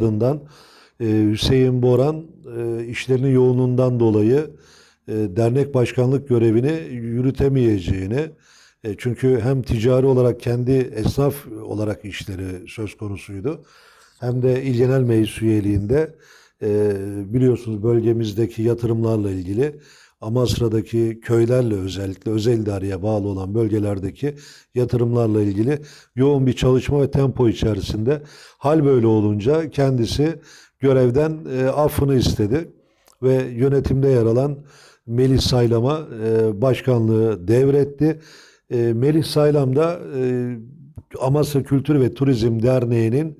ardından e, Hüseyin Boran e, işlerinin yoğunluğundan dolayı e, dernek başkanlık görevini yürütemeyeceğini çünkü hem ticari olarak kendi esnaf olarak işleri söz konusuydu hem de İl Genel Meclis üyeliğinde biliyorsunuz bölgemizdeki yatırımlarla ilgili Amasra'daki köylerle özellikle özel idareye bağlı olan bölgelerdeki yatırımlarla ilgili yoğun bir çalışma ve tempo içerisinde hal böyle olunca kendisi görevden e, affını istedi ve yönetimde yer alan Melih Saylam'a e, başkanlığı devretti. E, Melih Saylam da e, Amasya Kültür ve Turizm Derneği'nin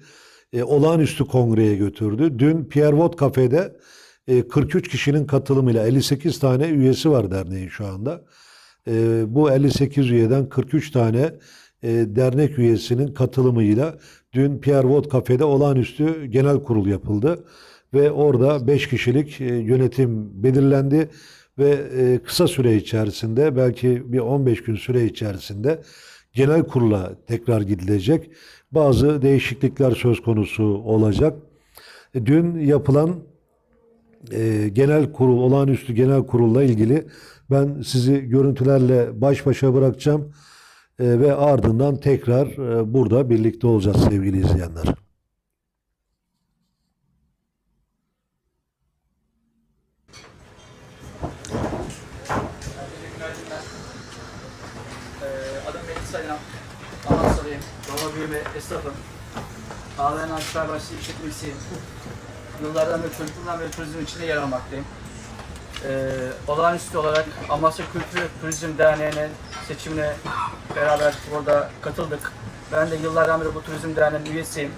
e, olağanüstü kongreye götürdü. Dün Pierre Vot Cafe'de 43 kişinin katılımıyla 58 tane üyesi var derneğin şu anda. E, bu 58 üyeden 43 tane e, dernek üyesinin katılımıyla dün Pierre Vot Cafe'de olağanüstü genel kurul yapıldı ve orada 5 kişilik e, yönetim belirlendi ve e, kısa süre içerisinde belki bir 15 gün süre içerisinde genel kurula tekrar gidilecek. Bazı değişiklikler söz konusu olacak. E, Dün yapılan e, genel kurul, olağanüstü genel kurulla ilgili ben sizi görüntülerle baş başa bırakacağım E, ve ardından tekrar e, burada birlikte olacağız sevgili izleyenler. Ee, esnafım. Ağlayan Aşklar Başlı işletmesiyim. Yıllardan beri çocukluğumdan beri turizm içinde yer almaktayım. Ee, olağanüstü olarak Amasya Kültür Turizm Derneği'ne seçimine beraber burada katıldık. Ben de yıllardan beri bu turizm derneğinin üyesiyim.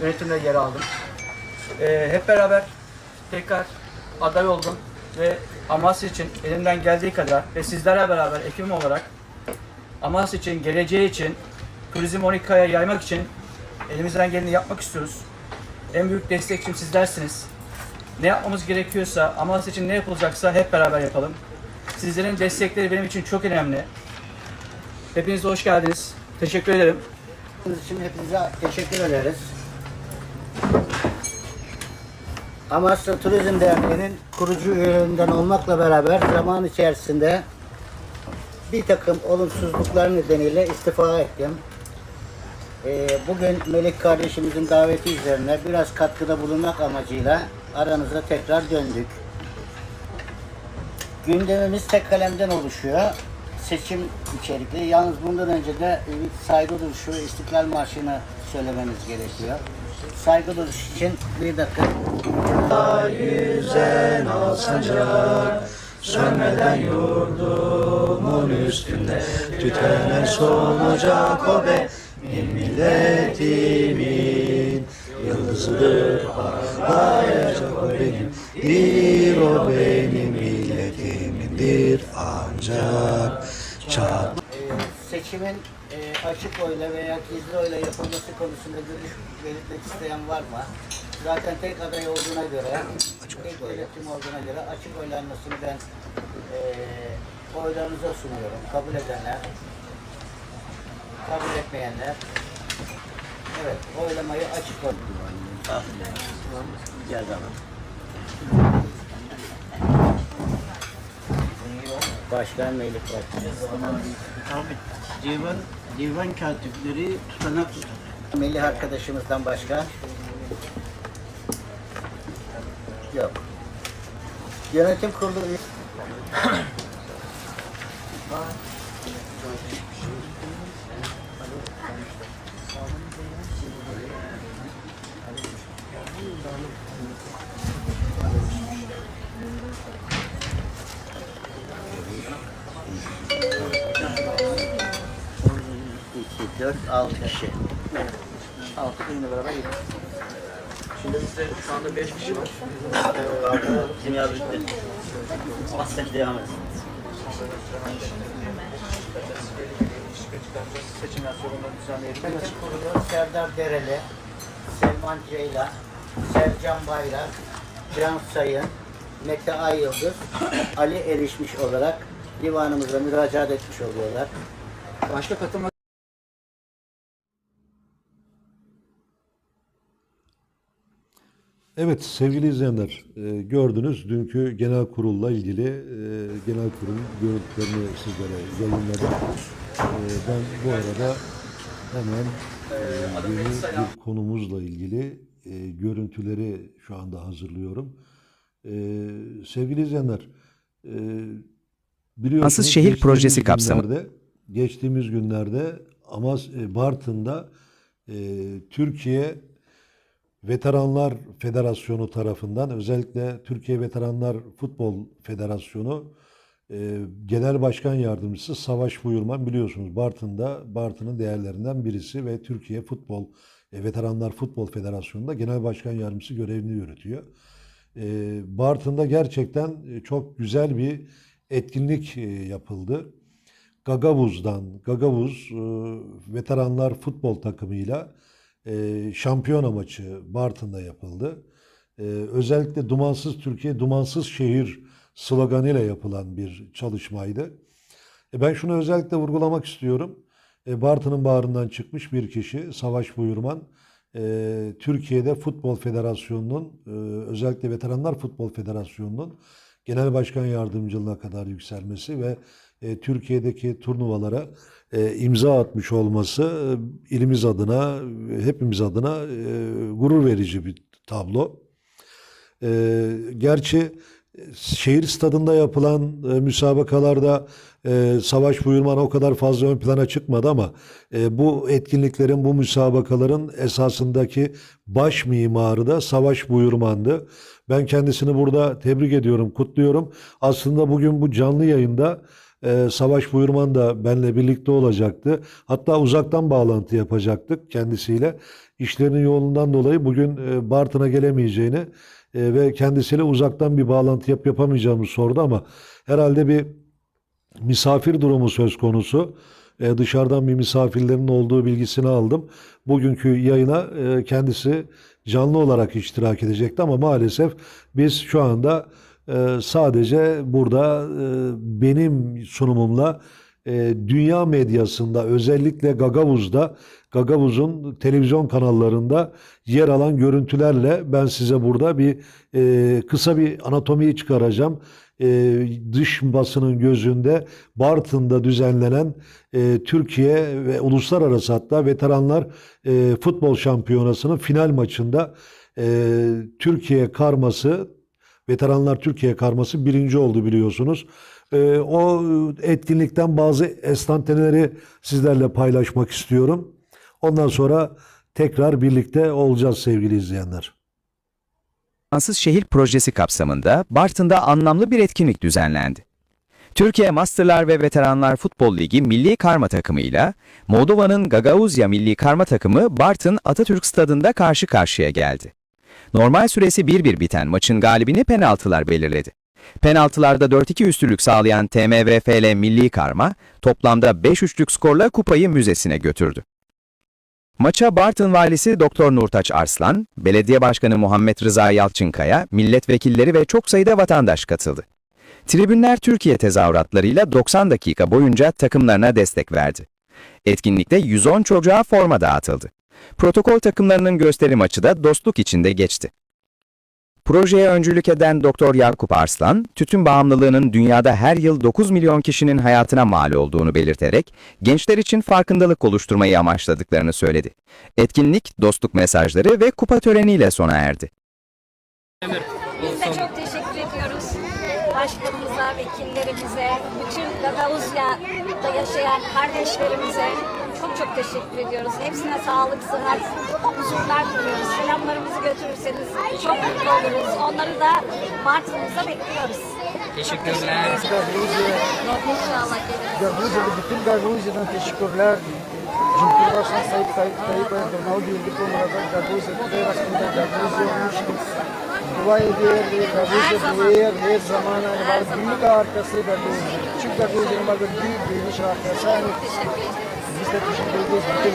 Yönetimde yer aldım. Ee, hep beraber tekrar aday oldum ve Amasya için elimden geldiği kadar ve sizlerle beraber ekibim olarak Amasya için, geleceği için, turizm 12'ye yaymak için elimizden geleni yapmak istiyoruz. En büyük destekçim sizlersiniz. Ne yapmamız gerekiyorsa, Amasya için ne yapılacaksa hep beraber yapalım. Sizlerin destekleri benim için çok önemli. Hepinize hoş geldiniz. Teşekkür ederim. Yaptığınız için hepinize teşekkür ederiz. Amasya Turizm Derneği'nin kurucu üyelerinden olmakla beraber zaman içerisinde bir takım olumsuzluklar nedeniyle istifa ettim. Ee, bugün Melik kardeşimizin daveti üzerine biraz katkıda bulunmak amacıyla aranıza tekrar döndük. Gündemimiz tek kalemden oluşuyor. Seçim içerikli. Yalnız bundan önce de saygı duruşu İstiklal Marşı'nı söylemeniz gerekiyor. Saygı duruşu için bir dakika. Sönmeden yurdumun üstünde tütene solacak o benim milletimin yıldızıdır parlayacak o benim bir o benim milletimindir ancak çat seçimin e, açık oyla veya gizli oyla yapılması konusunda görüş belirtmek isteyen var mı? Zaten tek aday olduğuna göre, tek yönetim olduğuna göre açık oylanmasını ben e, oylarınıza sunuyorum. Kabul edenler, kabul etmeyenler. Evet, oylamayı açık oy. Gel Başkan Melih Başkan. Abi divan, divan katipleri tutanak tutar. Melih arkadaşımızdan başka? Yok. Yönetim kurulu dört, altı kişi. Altı benimle beraber yedi. Şimdi bizde şu anda 5 kişi var. Kimya bitti. Aslen devam etsin. Seçimler sonunda düzenleyelim. Kurulu Serdar Dereli, Selman Ceylan, Sercan Bayrak, Can Sayın, Mete Ayyıldız, Ali Erişmiş olarak divanımıza müracaat etmiş oluyorlar. Başka katılmak Evet sevgili izleyenler e, gördünüz dünkü genel kurulla ilgili e, genel kurul görüntülerini sizlere yayınladım. E, ben bu arada hemen e, yeni bir konumuzla ilgili e, görüntüleri şu anda hazırlıyorum. E, sevgili izleyenler e, biliyorsunuz Fransız şehir projesi kapsamı- günlerde- geçtiğimiz günlerde Amas e, Bartın'da e, Türkiye Veteranlar Federasyonu tarafından özellikle Türkiye Veteranlar Futbol Federasyonu e, Genel Başkan Yardımcısı Savaş Buyurman biliyorsunuz Bartın'da Bartın'ın değerlerinden birisi ve Türkiye Futbol e, Veteranlar Futbol Federasyonu'nda Genel Başkan Yardımcısı görevini yürütüyor. E, Bartın'da gerçekten e, çok güzel bir etkinlik e, yapıldı. Gagavuz'dan, Gagavuz e, veteranlar futbol takımıyla e, şampiyona maçı Bartın'da yapıldı. E, özellikle Dumansız Türkiye, Dumansız Şehir sloganıyla yapılan bir çalışmaydı. E, ben şunu özellikle vurgulamak istiyorum. E, Bartın'ın bağrından çıkmış bir kişi, Savaş Buyurman, e, Türkiye'de Futbol Federasyonu'nun, e, özellikle Veteranlar Futbol Federasyonu'nun genel başkan yardımcılığına kadar yükselmesi ve e, Türkiye'deki turnuvalara e, imza atmış olması e, ilimiz adına, hepimiz adına e, gurur verici bir tablo. E, gerçi şehir stadında yapılan e, müsabakalarda e, Savaş Buyurman o kadar fazla ön plana çıkmadı ama e, bu etkinliklerin, bu müsabakaların esasındaki baş mimarı da Savaş Buyurman'dı. Ben kendisini burada tebrik ediyorum, kutluyorum. Aslında bugün bu canlı yayında e, Savaş Buyurman da benimle birlikte olacaktı. Hatta uzaktan bağlantı yapacaktık kendisiyle. İşlerinin yoğunluğundan dolayı bugün e, Bartın'a gelemeyeceğini e, ve kendisiyle uzaktan bir bağlantı yap yapamayacağımı sordu ama herhalde bir misafir durumu söz konusu. E, dışarıdan bir misafirlerin olduğu bilgisini aldım. Bugünkü yayına e, kendisi canlı olarak iştirak edecekti ama maalesef biz şu anda e, sadece burada e, benim sunumumla e, dünya medyasında özellikle Gagavuz'da Gagavuz'un televizyon kanallarında yer alan görüntülerle ben size burada bir e, kısa bir anatomiyi çıkaracağım. E, dış basının gözünde Bartın'da düzenlenen e, Türkiye ve uluslararası hatta veteranlar e, futbol şampiyonasının final maçında e, Türkiye karması Veteranlar Türkiye karması birinci oldu biliyorsunuz. E, o etkinlikten bazı estanteneleri sizlerle paylaşmak istiyorum. Ondan sonra tekrar birlikte olacağız sevgili izleyenler. Fransız şehir projesi kapsamında Bartın'da anlamlı bir etkinlik düzenlendi. Türkiye Masterlar ve Veteranlar Futbol Ligi milli karma takımıyla Moldova'nın Gagauzya milli karma takımı Bartın Atatürk Stadında karşı karşıya geldi. Normal süresi 1-1 biten maçın galibini penaltılar belirledi. Penaltılarda 4-2 üstünlük sağlayan TMVFL milli karma toplamda 5-3'lük skorla kupayı müzesine götürdü. Maça Bartın Valisi Doktor Nurtaç Arslan, Belediye Başkanı Muhammed Rıza Yalçınkaya, milletvekilleri ve çok sayıda vatandaş katıldı. Tribünler Türkiye tezahüratlarıyla 90 dakika boyunca takımlarına destek verdi. Etkinlikte 110 çocuğa forma dağıtıldı. Protokol takımlarının gösteri maçı da dostluk içinde geçti. Projeye öncülük eden Doktor Yakup Arslan, tütün bağımlılığının dünyada her yıl 9 milyon kişinin hayatına mal olduğunu belirterek, gençler için farkındalık oluşturmayı amaçladıklarını söyledi. Etkinlik, dostluk mesajları ve kupa töreniyle sona erdi. Biz de çok teşekkür ediyoruz. Başkanımıza, vekillerimize, bütün Gagavuzya'da yaşayan kardeşlerimize çok çok teşekkür ediyoruz. Hepsine sağlık, sıhhat, huzurlar diliyoruz. Selamlarımızı götürürseniz çok mutlu oluruz. Onları da Mart'ımızda bekliyoruz. Teşekkürler. İnşallah geliriz. Gaguzya, bütün Gaguzya'dan teşekkürler. Cumhurbaşkanı Sayın Tayyip Tayyip Erdoğan yıldık olarak Gaguzya, Kuzey Başkanı Gaguzya olmuşuz. Dua ediyor ve Gaguzya her, her zaman hani var büyük arkası Gaguzya. Küçük Gaguzya'nın var büyük büyümüş arkası. Hani de teşekkür ediyoruz bütün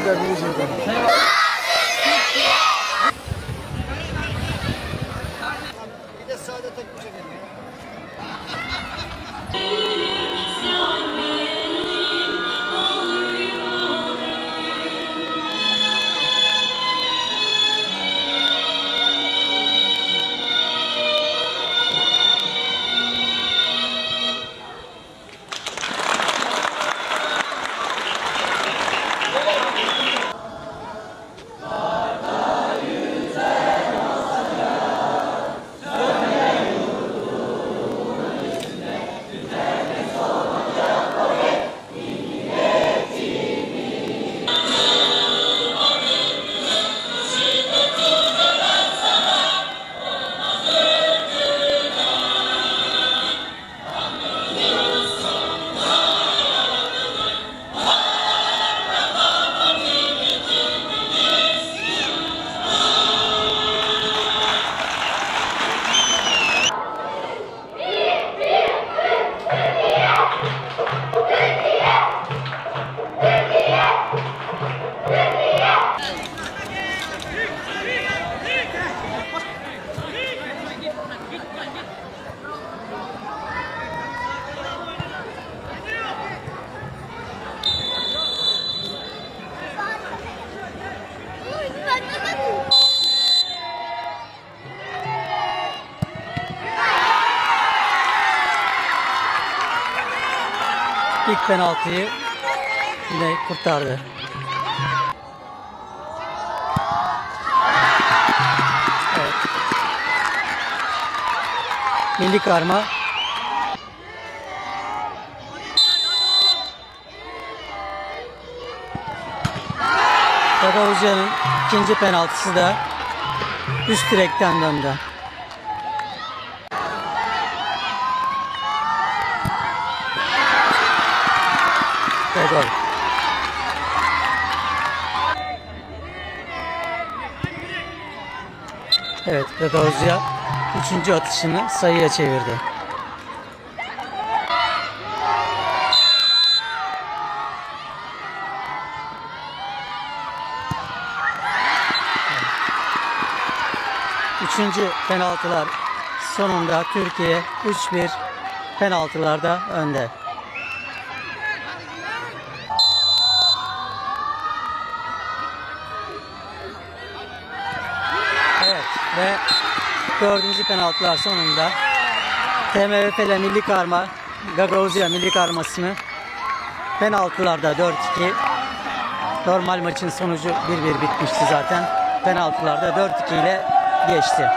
penaltıyı yine kurtardı. Evet. Milli karma Gagavuzya'nın ikinci penaltısı da üst direkten döndü. Gol. Evet, Gagavuzya üçüncü atışını sayıya çevirdi. Üçüncü penaltılar sonunda Türkiye 3-1 penaltılarda önde. Ve dördüncü penaltılar sonunda TMVP'de milli karma Gagauzya milli karmasını penaltılarda 4-2 normal maçın sonucu 1-1 bitmişti zaten. Penaltılarda 4-2 ile geçti.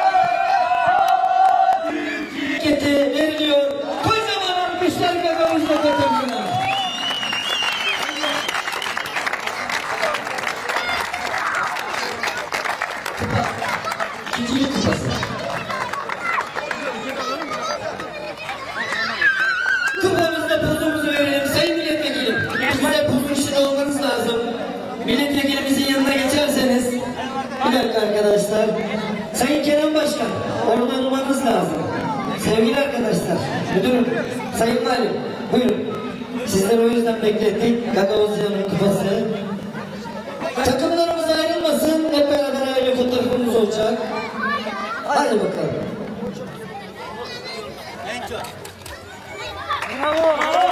Dakika arkadaşlar. Sayın Kerem Başkan, orada olmanız lazım. Sevgili arkadaşlar, müdürüm, sayın valim, buyurun. Sizleri o yüzden beklettik. Gagavuzya'nın kupası. Takımlarımız ayrılmasın. Hep beraber aile fotoğrafımız olacak. Hadi bakalım. Değerli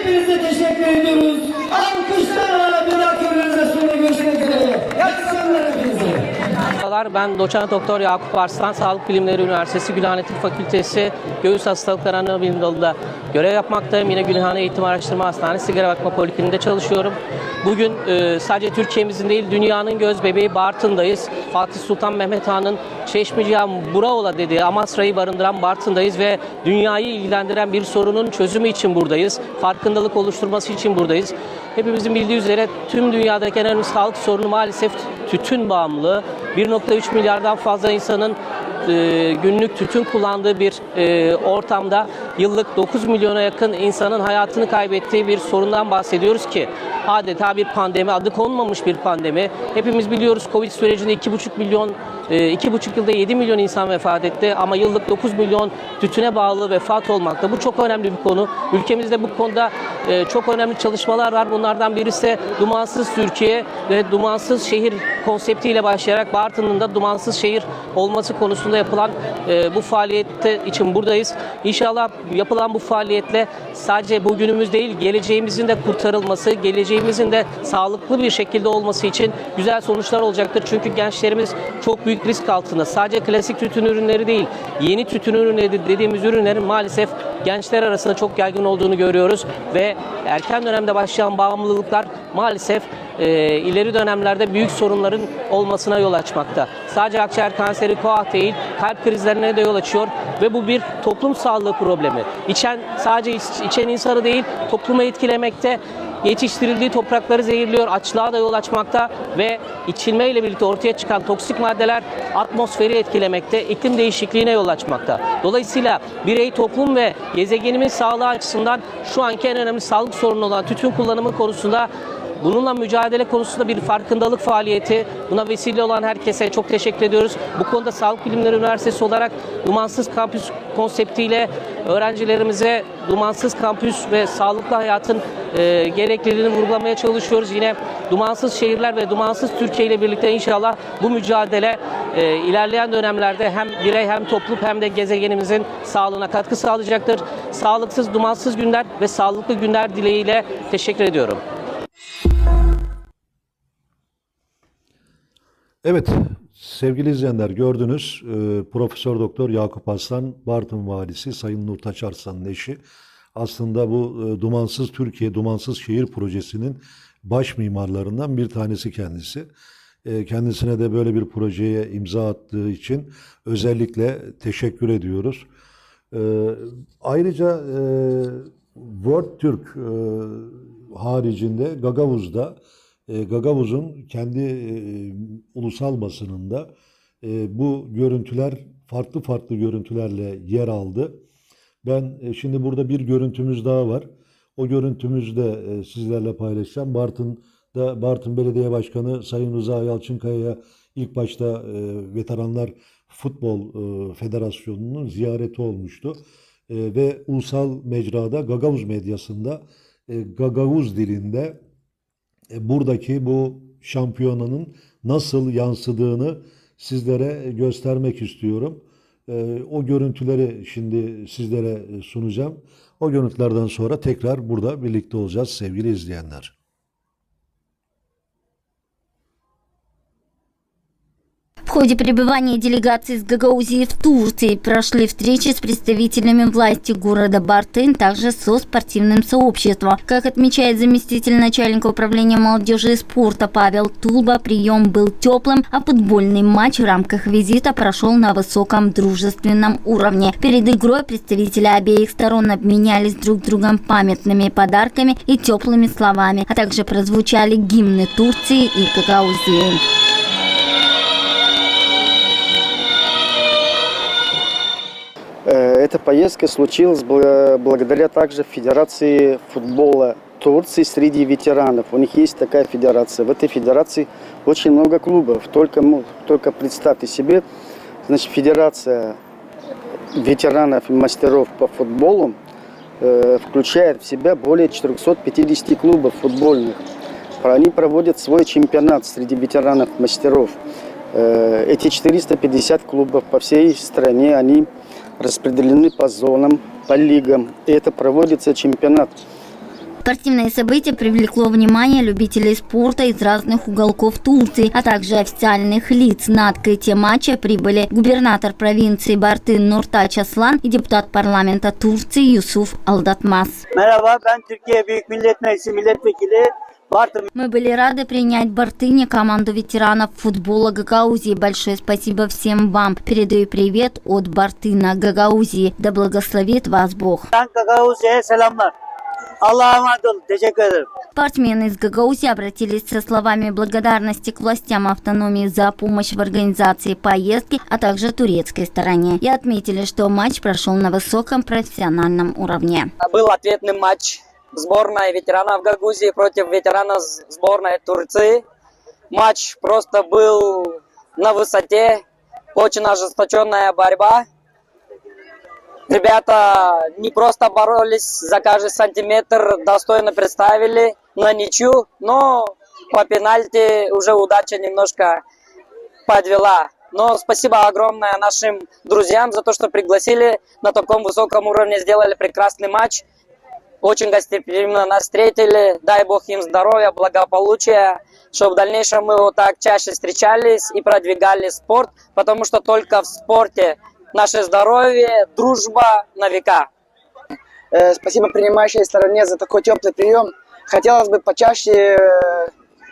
hepinize teşekkür ediyoruz. Alkışlarla bir dahaki organizasyonda görüşmek üzere. İyi akşamlar hepinize. Merhabalar, ben doçent doktor Yakup Arslan, Sağlık Bilimleri Üniversitesi Gülhane Tıp Fakültesi Göğüs Hastalıkları Ana Bilim Dalı'nda görev yapmaktayım. Yine Gülhane Eğitim Araştırma Hastanesi Sigara Bakma Polikliniğinde çalışıyorum. Bugün e, sadece Türkiye'mizin değil dünyanın göz bebeği Bartın'dayız. Fatih Sultan Mehmet Han'ın Çeşmecihan Buraola dediği Amasra'yı barındıran Bartın'dayız ve dünyayı ilgilendiren bir sorunun çözümü için buradayız. Farkındalık oluşturması için buradayız. Hepimizin bildiği üzere tüm dünyadaki en önemli sağlık sorunu maalesef tütün bağımlılığı. 1.3 milyardan fazla insanın e, günlük tütün kullandığı bir e, ortamda yıllık 9 milyona yakın insanın hayatını kaybettiği bir sorundan bahsediyoruz ki adeta bir pandemi, adı konmamış bir pandemi. Hepimiz biliyoruz Covid sürecinde 2,5 milyon, e, 2,5 yılda 7 milyon insan vefat etti ama yıllık 9 milyon tütüne bağlı vefat olmakta. Bu çok önemli bir konu. Ülkemizde bu konuda e, çok önemli çalışmalar var. Bunlardan birisi Dumansız Türkiye ve Dumansız Şehir konseptiyle başlayarak Bartın'ın da dumansız şehir olması konusunda yapılan e, bu faaliyette için buradayız. İnşallah yapılan bu faaliyetle sadece bugünümüz değil, geleceğimizin de kurtarılması, geleceğimizin de sağlıklı bir şekilde olması için güzel sonuçlar olacaktır. Çünkü gençlerimiz çok büyük risk altında. Sadece klasik tütün ürünleri değil, yeni tütün ürünleri dediğimiz ürünlerin maalesef gençler arasında çok yaygın olduğunu görüyoruz ve erken dönemde başlayan bağımlılıklar maalesef e, ileri dönemlerde büyük sorunların olmasına yol açmakta. Sadece akciğer kanseri, koah değil, kalp krizlerine de yol açıyor ve bu bir toplum sağlığı problemi. İçen sadece iç- içen insanı değil, toplumu etkilemekte, yetiştirildiği toprakları zehirliyor, açlığa da yol açmakta ve içilmeyle birlikte ortaya çıkan toksik maddeler atmosferi etkilemekte, iklim değişikliğine yol açmakta. Dolayısıyla birey, toplum ve gezegenimin sağlığı açısından şu anki en önemli sağlık sorunu olan tütün kullanımı konusunda Bununla mücadele konusunda bir farkındalık faaliyeti. Buna vesile olan herkese çok teşekkür ediyoruz. Bu konuda Sağlık Bilimleri Üniversitesi olarak Dumansız Kampüs konseptiyle öğrencilerimize dumansız kampüs ve sağlıklı hayatın e, gerekliliğini vurgulamaya çalışıyoruz. Yine dumansız şehirler ve dumansız Türkiye ile birlikte inşallah bu mücadele e, ilerleyen dönemlerde hem birey hem topluluk hem de gezegenimizin sağlığına katkı sağlayacaktır. Sağlıksız, dumansız günler ve sağlıklı günler dileğiyle teşekkür ediyorum. Evet, sevgili izleyenler gördünüz e, Profesör Doktor Yakup Aslan, Bartın Valisi Sayın Nurtaç Arslan'ın eşi. Aslında bu e, Dumansız Türkiye, Dumansız Şehir Projesi'nin baş mimarlarından bir tanesi kendisi. E, kendisine de böyle bir projeye imza attığı için özellikle teşekkür ediyoruz. E, ayrıca e, World Türk e, haricinde Gagavuz'da Gagavuz'un kendi e, ulusal basınında e, bu görüntüler farklı farklı görüntülerle yer aldı. Ben e, şimdi burada bir görüntümüz daha var. O görüntümüzü de e, sizlerle paylaşacağım. Bartın'da Bartın Belediye Başkanı Sayın Rıza Yalçınkaya'ya ilk başta e, Veteranlar Futbol e, Federasyonu'nun ziyareti olmuştu. E, ve ulusal mecrada Gagavuz medyasında e, Gagavuz dilinde e, buradaki bu şampiyonanın nasıl yansıdığını sizlere göstermek istiyorum. E, O görüntüleri şimdi sizlere sunacağım. O görüntülerden sonra tekrar burada birlikte olacağız sevgili izleyenler. В ходе пребывания делегации из Гагаузии в Турции прошли встречи с представителями власти города Бартын, также со спортивным сообществом. Как отмечает заместитель начальника управления молодежи и спорта Павел Тулба, прием был теплым, а футбольный матч в рамках визита прошел на высоком дружественном уровне. Перед игрой представители обеих сторон обменялись друг другом памятными подарками и теплыми словами, а также прозвучали гимны Турции и Гагаузии. Эта поездка случилась бла- благодаря также Федерации футбола Турции среди ветеранов. У них есть такая федерация. В этой федерации очень много клубов. Только, только представьте себе, значит, Федерация ветеранов и мастеров по футболу э, включает в себя более 450 клубов футбольных. Они проводят свой чемпионат среди ветеранов мастеров. Э, Эти 450 клубов по всей стране, они распределены по зонам, по лигам. И это проводится чемпионат. Спортивное событие привлекло внимание любителей спорта из разных уголков Турции, а также официальных лиц. На открытие матча прибыли губернатор провинции Бартын Нуртач Аслан и депутат парламента Турции Юсуф Алдатмас. Мы были рады принять в Бартыне команду ветеранов футбола Гагаузии. Большое спасибо всем вам. Передаю привет от Бартына Гагаузии. Да благословит вас Бог. Спортсмены из Гагаузии обратились со словами благодарности к властям автономии за помощь в организации поездки, а также турецкой стороне. И отметили, что матч прошел на высоком профессиональном уровне. Был ответный матч сборной ветеранов Гагаузии против ветеранов сборной Турции. Матч просто был на высоте, очень ожесточенная борьба. Ребята не просто боролись за каждый сантиметр, достойно представили на ничью, но по пенальти уже удача немножко подвела. Но спасибо огромное нашим друзьям за то, что пригласили на таком высоком уровне, сделали прекрасный матч. Очень гостеприимно нас встретили. Дай бог им здоровья, благополучия, чтобы в дальнейшем мы вот так чаще встречались и продвигали спорт, потому что только в спорте наше здоровье, дружба на века. Э, Спасибо принимающей стороне за такой теплый прием. Хотелось бы почаще,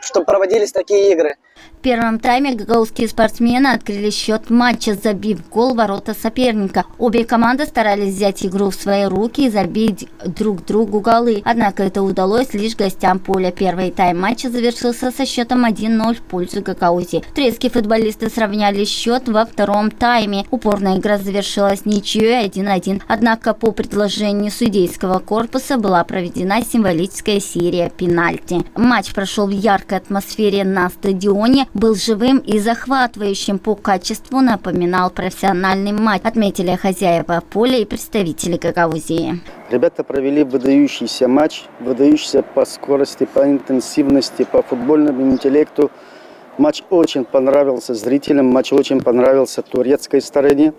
чтобы проводились такие игры. В первом тайме гагаузские спортсмены открыли счет матча, забив гол ворота соперника. Обе команды старались взять игру в свои руки и забить друг другу голы. Однако это удалось лишь гостям поля. Первый тайм матча завершился со счетом 1-0 в пользу Гагаузи. Турецкие футболисты сравняли счет во втором тайме. Упорная игра завершилась ничьей 1-1. Однако по предложению судейского корпуса была проведена символическая серия пенальти. Матч прошел в яркой атмосфере на стадионе, был живым и захватывающим по качеству, напоминал профессиональный матч, отметили хозяева поля и представители Гагаузии. Ребята провели выдающийся матч, выдающийся по скорости, по интенсивности, по футбольному интеллекту. Матч очень понравился зрителям, матч очень понравился турецкой стороне.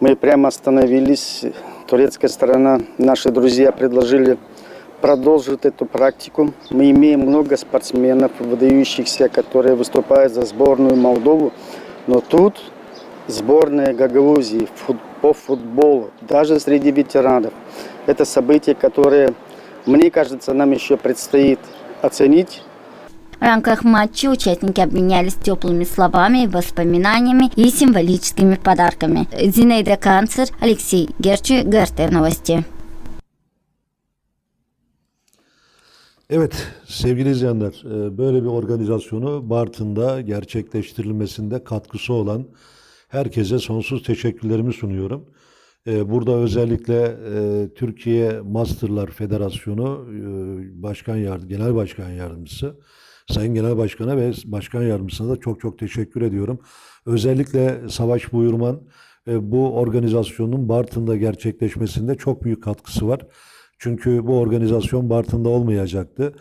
Мы прямо остановились. Турецкая сторона, наши друзья предложили продолжить эту практику. Мы имеем много спортсменов, выдающихся, которые выступают за сборную Молдову. Но тут сборная Гагаузии по футболу, даже среди ветеранов. Это событие, которое, мне кажется, нам еще предстоит оценить. В рамках матча участники обменялись теплыми словами, воспоминаниями и символическими подарками. Зинаида Канцер, Алексей Герчи, ГРТ Новости. Evet sevgili izleyenler e, böyle bir organizasyonu Bartın'da gerçekleştirilmesinde katkısı olan herkese sonsuz teşekkürlerimi sunuyorum. E, Burada özellikle e, Türkiye Masterlar Federasyonu Başkan Yard Genel Başkan Yardımcısı Sayın Genel Başkan'a ve Başkan Yardımcısına da çok çok teşekkür ediyorum. Özellikle Savaş Buyurman bu organizasyonun Bartın'da gerçekleşmesinde çok büyük katkısı var. Çünkü bu organizasyon Bartın'da olmayacaktı.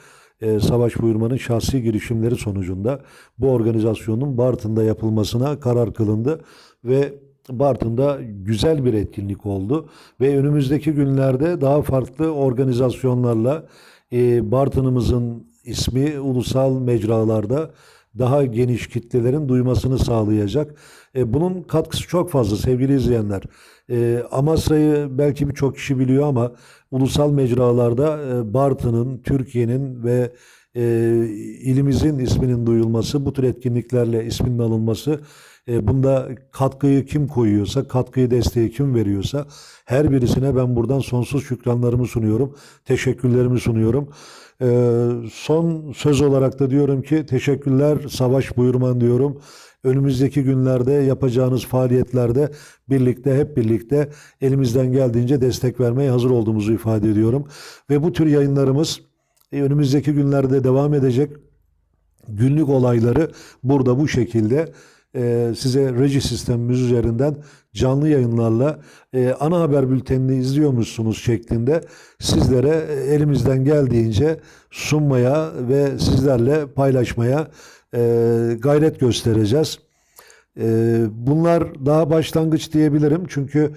Ee, Savaş Buyurman'ın şahsi girişimleri sonucunda bu organizasyonun Bartın'da yapılmasına karar kılındı ve Bartın'da güzel bir etkinlik oldu ve önümüzdeki günlerde daha farklı organizasyonlarla e, Bartın'ımızın ismi ulusal mecralarda daha geniş kitlelerin duymasını sağlayacak. E, bunun katkısı çok fazla sevgili izleyenler. E, Amasra'yı belki birçok kişi biliyor ama ulusal mecralarda e, Bartın'ın, Türkiye'nin ve e, ilimizin isminin duyulması, bu tür etkinliklerle isminin alınması, e, bunda katkıyı kim koyuyorsa, katkıyı desteği kim veriyorsa her birisine ben buradan sonsuz şükranlarımı sunuyorum, teşekkürlerimi sunuyorum. E, son söz olarak da diyorum ki teşekkürler Savaş Buyurman diyorum. Önümüzdeki günlerde yapacağınız faaliyetlerde birlikte hep birlikte elimizden geldiğince destek vermeye hazır olduğumuzu ifade ediyorum. Ve bu tür yayınlarımız e, önümüzdeki günlerde devam edecek. Günlük olayları burada bu şekilde e, size reji sistemimiz üzerinden canlı yayınlarla e, ana haber bültenini izliyormuşsunuz şeklinde sizlere e, elimizden geldiğince sunmaya ve sizlerle paylaşmaya e, gayret göstereceğiz. Bunlar daha başlangıç diyebilirim çünkü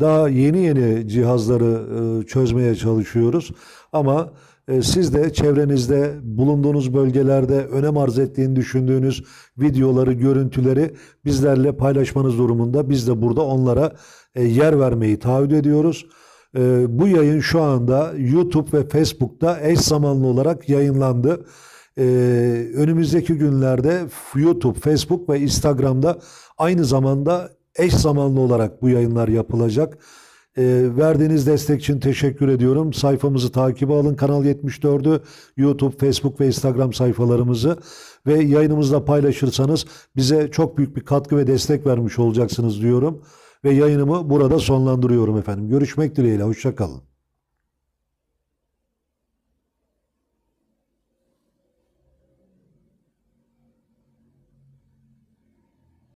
daha yeni yeni cihazları çözmeye çalışıyoruz. Ama e, siz de çevrenizde bulunduğunuz bölgelerde önem arz ettiğini düşündüğünüz videoları, görüntüleri bizlerle paylaşmanız durumunda biz de burada onlara e, yer vermeyi taahhüt ediyoruz. E, bu yayın şu anda YouTube ve Facebook'ta eş zamanlı olarak yayınlandı. Önümüzdeki günlerde YouTube, Facebook ve Instagram'da aynı zamanda eş zamanlı olarak bu yayınlar yapılacak. Ee, verdiğiniz destek için teşekkür ediyorum. Sayfamızı takibe alın. Kanal 74'ü YouTube, Facebook ve Instagram sayfalarımızı ve yayınımızda paylaşırsanız bize çok büyük bir katkı ve destek vermiş olacaksınız diyorum. Ve yayınımı burada sonlandırıyorum efendim. Görüşmek dileğiyle. Hoşçakalın.